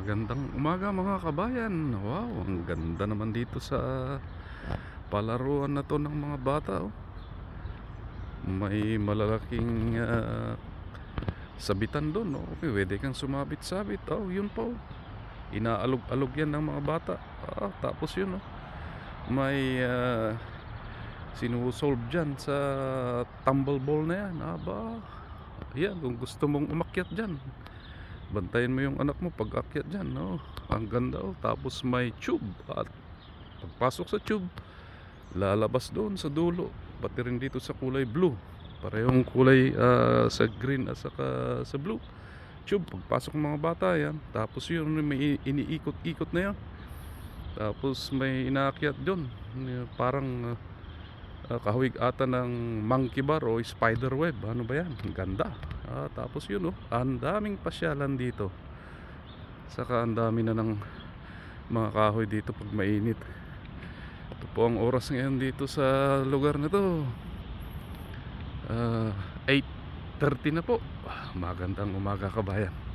Magandang umaga mga kabayan. Wow, ang ganda naman dito sa palaruan na to ng mga bata. Oh. May malalaking ah, sabitan doon. Oh. Pwede kang sumabit-sabit. Oh, yun po. Inaalog-alog yan ng mga bata. Ah, tapos yun. Oh. May ah, sinusolve dyan sa tumble ball na yan. Aba, yan, kung gusto mong umakyat dyan. Bantayan mo yung anak mo pag akyat dyan, no? Ang ganda, oh. Tapos may tube. At pagpasok sa tube, lalabas doon sa dulo. Pati rin dito sa kulay blue. Parehong kulay ah, sa green at saka sa blue. Tube, pagpasok ng mga bata yan. Tapos yun, may iniikot-ikot na yan. Tapos may inaakyat doon. Parang ah, kahawig ata ng monkey bar o spider web. Ano ba yan? Ang ganda. Ah, tapos yun oh, ang daming pasyalan dito. Saka ang dami na ng mga kahoy dito pag mainit. Ito po ang oras ngayon dito sa lugar na to. Ah, 8.30 na po. Magandang umaga kabayan.